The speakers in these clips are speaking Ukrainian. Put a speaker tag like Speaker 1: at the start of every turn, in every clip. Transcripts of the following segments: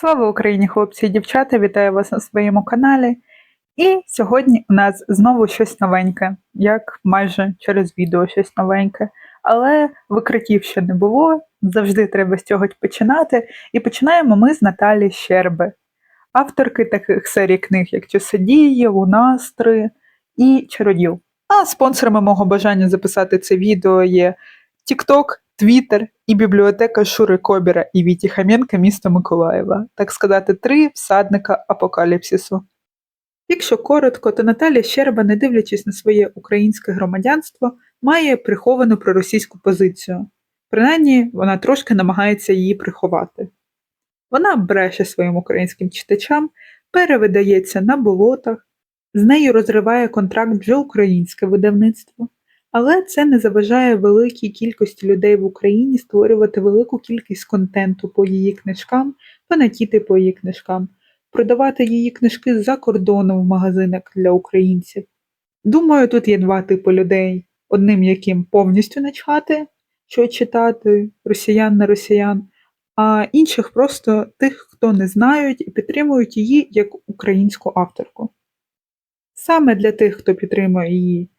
Speaker 1: Слава Україні, хлопці і дівчата! Вітаю вас на своєму каналі. І сьогодні у нас знову щось новеньке, як майже через відео щось новеньке. Але викриттів ще не було, завжди треба з цього починати. І починаємо ми з Наталі Щерби, авторки таких серій книг, як Часодії, Лунастри і Чароділ. А спонсорами мого бажання записати це відео є TikTok, Twitter і бібліотека Шури Кобіра і Віті Хаменка міста Миколаєва, так сказати, три всадника апокаліпсису. Якщо коротко, то Наталія Щерба, не дивлячись на своє українське громадянство, має приховану проросійську позицію. Принаймні, вона трошки намагається її приховати. Вона бреше своїм українським читачам, перевидається на болотах, з нею розриває контракт вже українське видавництво. Але це не заважає великій кількості людей в Україні створювати велику кількість контенту по її книжкам, фанатіти по її книжкам, продавати її книжки за кордоном в магазинах для українців. Думаю, тут є два типи людей: одним, яким повністю начхати, що читати, росіян на росіян, а інших просто тих, хто не знають і підтримують її як українську авторку. Саме для тих, хто підтримує її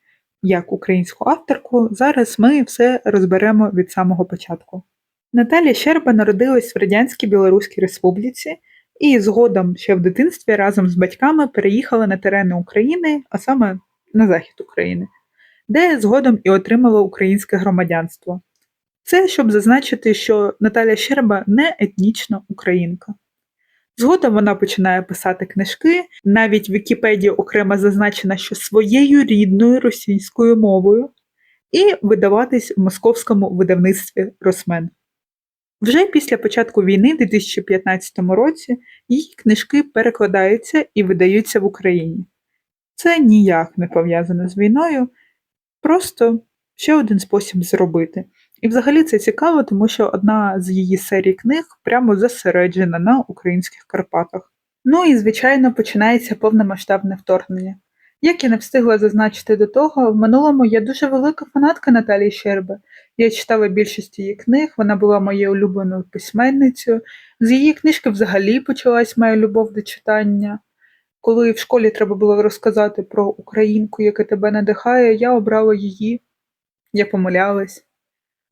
Speaker 1: як українську авторку, зараз ми все розберемо від самого початку. Наталія Щерба народилась в Радянській Білоруській Республіці і згодом ще в дитинстві разом з батьками переїхала на терени України, а саме на захід України, де згодом і отримала українське громадянство. Це щоб зазначити, що Наталія Щерба не етнічна українка. Згодом вона починає писати книжки, навіть в Вікіпедії окремо зазначено, що своєю рідною російською мовою, і видаватись в московському видавництві Росмен. Вже після початку війни, у 2015 році, її книжки перекладаються і видаються в Україні. Це ніяк не пов'язано з війною, просто ще один спосіб зробити. І взагалі це цікаво, тому що одна з її серій книг прямо зосереджена на українських Карпатах. Ну і, звичайно, починається повномасштабне вторгнення. Як я не встигла зазначити до того, в минулому я дуже велика фанатка Наталії Щерби. Я читала більшість її книг, вона була моєю улюбленою письменницею. З її книжки взагалі почалась моя любов до читання. Коли в школі треба було розказати про українку, яка тебе надихає, я обрала її, я помилялась.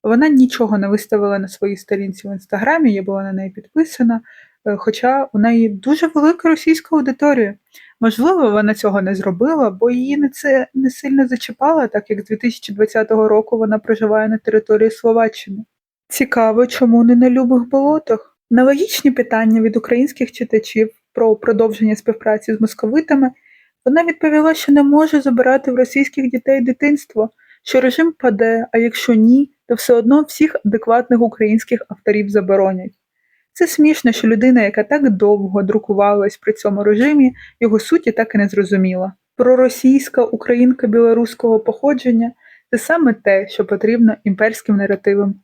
Speaker 1: Вона нічого не виставила на своїй сторінці в інстаграмі, я була на неї підписана, е, хоча у неї дуже велика російська аудиторія. Можливо, вона цього не зробила, бо її не це не сильно зачіпало, так як з 2020 року вона проживає на території Словаччини. Цікаво, чому не на любих болотах? На логічні питання від українських читачів про продовження співпраці з московитами вона відповіла, що не може забирати в російських дітей дитинство, що режим паде, а якщо ні, то все одно всіх адекватних українських авторів заборонять. Це смішно, що людина, яка так довго друкувалась при цьому режимі, його суті так і не зрозуміла. Проросійська українка білоруського походження це саме те, що потрібно імперським наративам.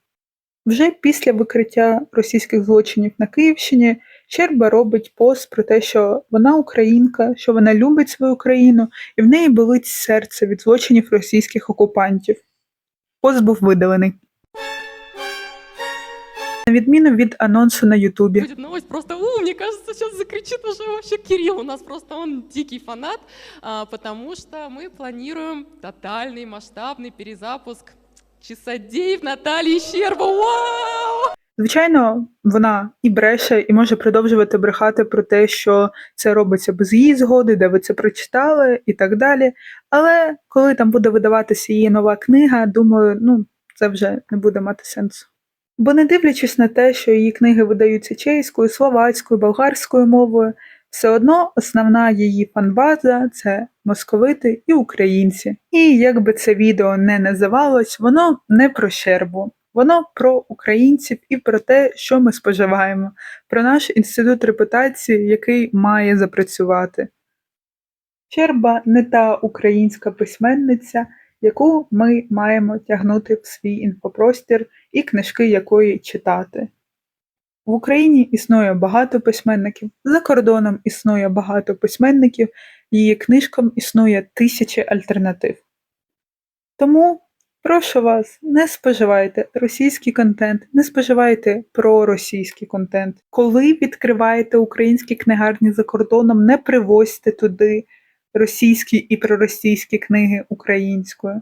Speaker 1: Вже після викриття російських злочинів на Київщині Щерба робить пост про те, що вона українка, що вона любить свою країну, і в неї болить серце від злочинів російських окупантів. Пост був видалений. На відміну від анонсу на Ютубі.
Speaker 2: будет новость, просто, у, мне кажется, сейчас закричит уже вообще Кирилл, у нас просто он дикий фанат, а, потому что мы планируем тотальный масштабный перезапуск Часодеев Натальи Щерба. Вау!
Speaker 1: Звичайно, вона і бреше, і може продовжувати брехати про те, що це робиться без її згоди, де ви це прочитали, і так далі. Але коли там буде видаватися її нова книга, думаю, ну це вже не буде мати сенсу. Бо не дивлячись на те, що її книги видаються чеською, словацькою, болгарською мовою, все одно основна її фанбаза це московити і українці. І як би це відео не називалось, воно не про щербу. Воно про українців і про те, що ми споживаємо, про наш інститут репутації, який має запрацювати. Щерба не та українська письменниця, яку ми маємо тягнути в свій інфопростір і книжки якої читати. В Україні існує багато письменників, за кордоном існує багато письменників, її книжкам існує тисячі альтернатив. Тому Прошу вас, не споживайте російський контент, не споживайте проросійський контент. Коли відкриваєте українські книгарні за кордоном, не привозьте туди російські і проросійські книги українською.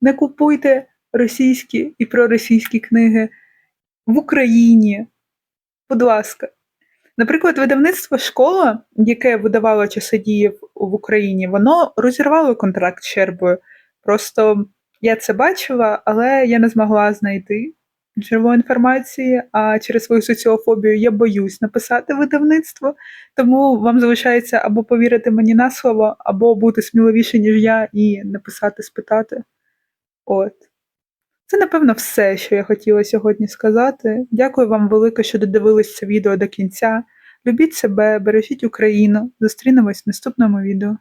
Speaker 1: Не купуйте російські і проросійські книги в Україні. Будь ласка. Наприклад, видавництво школа, яке видавало часодіїв в Україні, воно розірвало контракт з Щербою. Просто я це бачила, але я не змогла знайти джерело інформації, а через свою соціофобію я боюсь написати видавництво, тому вам залишається або повірити мені на слово, або бути сміливіше, ніж я, і написати, спитати. От. Це, напевно, все, що я хотіла сьогодні сказати. Дякую вам велике, що додивились це відео до кінця. Любіть себе, бережіть Україну. Зустрінемось в наступному відео.